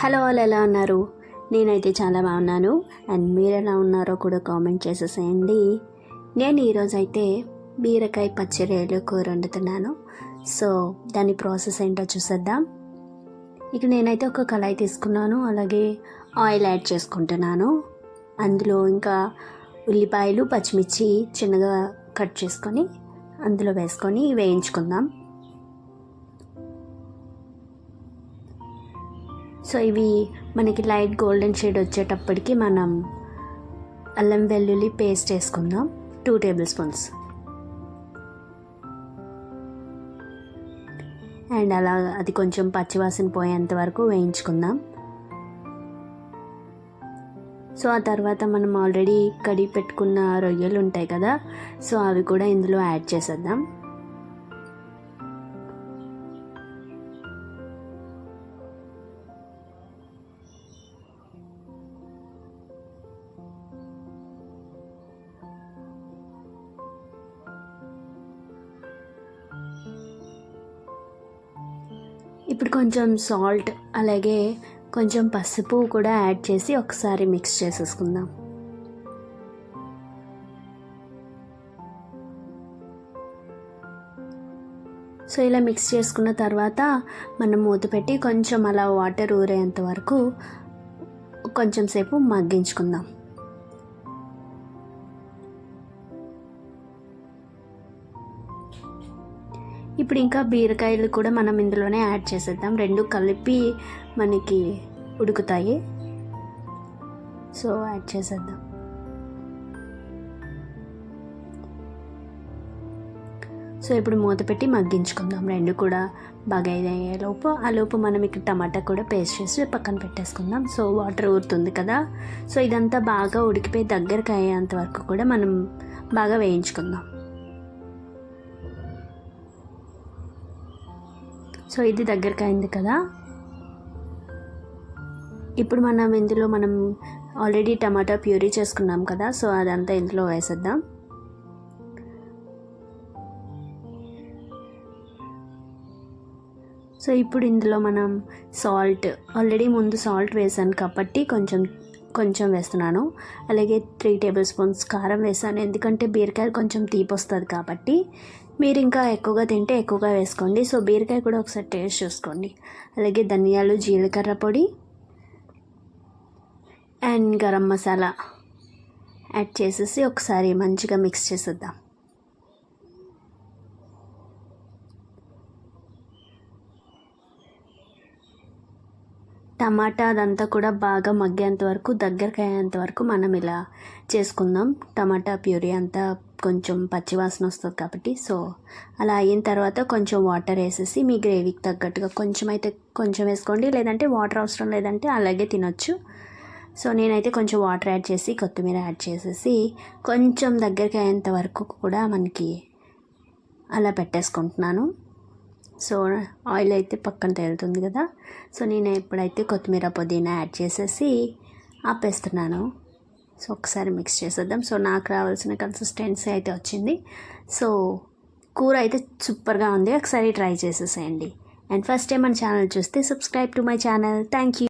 Hello వాళ్ళు ఎలా ఉన్నారు? నేనైతే చాలా బాగున్నాను. అండ్ మీరు ఎలా ఉన్నారో కూడా కామెంట్ చేసేసేయండి. నేను ఈరోజు అయితే బీరకాయ పచ్చిరేలు కూర వండుతున్నాను సో దాని ప్రాసెస్ ఏంటో చూసేద్దాం. ఇక నేనైతే ఒక కళాయి తీసుకున్నాను. అలాగే ఆయిల్ యాడ్ చేసుకుంటున్నాను. అందులో ఇంకా ఉల్లిపాయలు పచ్చిమిర్చి చిన్నగా కట్ చేసుకొని అందులో వేసుకొని వేయించుకుందాం. సో ఇవి మనకి లైట్ గోల్డెన్ షేడ్ వచ్చేటప్పటికి మనం అల్లం వెల్లుల్లి పేస్ట్ వేసుకుందాం. టూ టేబుల్ స్పూన్స్ అండ్ అలా అది కొంచెం పచ్చివాసన పోయేంత వరకు వేయించుకుందాం. సో ఆ తర్వాత మనం ఆల్రెడీ కడిగి పెట్టుకున్న రొయ్యలు ఉంటాయి కదా సో అవి కూడా ఇందులో యాడ్ చేసేద్దాం. ఇప్పుడు కొంచెం సాల్ట్ అలాగే కొంచెం పసుపు కూడా యాడ్ చేసి ఒకసారి మిక్స్ చేసేసుకుందాం. సో ఇలా మిక్స్ చేసుకున్న తర్వాత మనం మూత పెట్టి కొంచెం అలా వాటర్ ఊరేంత వరకు కొంచెం సేపు మగ్గించుకుందాం. ఇప్పుడు ఇంకా బీరకాయలు కూడా మనం ఇందులోనే యాడ్ చేసేద్దాం. రెండు కలిపి మనకి ఉడుకుతాయి. సో యాడ్ చేసేద్దాం. సో ఇప్పుడు మూత పెట్టి మగ్గించుకుందాం. రెండు కూడా బాగా అయ్యే లోపు. ఆ లోపు మనం ఇక్కడ టమాటా కూడా పేస్ట్ చేసి పక్కన పెట్టేసుకుందాం. సో వాటర్ ఊరుతుంది కదా. సో ఇదంతా బాగా ఉడికిపోయి దగ్గరకు అయ్యేంత వరకు కూడా మనం బాగా వేయించుకుందాం. సో ఇది దగ్గరికి అయింది కదా. ఇప్పుడు మనం ఇందులో మనం ఆల్రెడీ టమాటా ప్యూరీ చేసుకున్నాం కదా సో అదంతా ఇందులో వేసేద్దాం. సో ఇప్పుడు ఇందులో మనం సాల్ట్ ఆల్రెడీ ముందు సాల్ట్ వేసాను కాబట్టి కొంచెం కొంచెం వేస్తున్నాను. అలాగే త్రీ టేబుల్ స్పూన్స్ కారం వేసాను. ఎందుకంటే బీరకాయ కొంచెం తీపి వస్తుంది కాబట్టి మీరు ఇంకా ఎక్కువగా తింటే ఎక్కువగా వేసుకోండి. సో బీరకాయ కూడా ఒకసారి టేస్ట్ చూసుకోండి. అలాగే ధనియాలు జీలకర్ర పొడి అండ్ గరం మసాలా యాడ్ చేసేసి ఒకసారి మంచిగా మిక్స్ చేసేద్దాం. టమాటా అదంతా కూడా బాగా మగ్గేంత వరకు దగ్గరకు అయ్యేంత వరకు మనం ఇలా చేసుకుందాం. టమాటా ప్యూరీ అంతా కొంచెం పచ్చివాసన వస్తుంది కాబట్టి సో అలా అయిన తర్వాత కొంచెం వాటర్ వేసేసి మీ గ్రేవీకి తగ్గట్టుగా కొంచెం అయితే కొంచెం వేసుకోండి. లేదంటే వాటర్ అవసరం లేదంటే అలాగే తినొచ్చు. సో నేనైతే కొంచెం వాటర్ యాడ్ చేసి కొత్తిమీర యాడ్ చేసేసి కొంచెం దగ్గరికి అయ్యేంత వరకు కూడా మనకి అలా పెట్టేసుకుంటున్నాను. సో ఆయిల్ అయితే పక్కన తేలుతుంది కదా. సో నేను ఎప్పుడైతే కొత్తిమీర పుదీనా యాడ్ చేసేసి ఆపేస్తున్నాను. సో ఒకసారి మిక్స్ చేసేద్దాం. సో నాకు రావాల్సిన కన్సిస్టెన్సీ అయితే వచ్చింది. సో కూర అయితే సూపర్గా ఉంది. ఒకసారి ట్రై చేసేసేయండి. అండ్ ఫస్ట్ టైం మన ఛానల్ చూస్తే subscribe to my channel thank you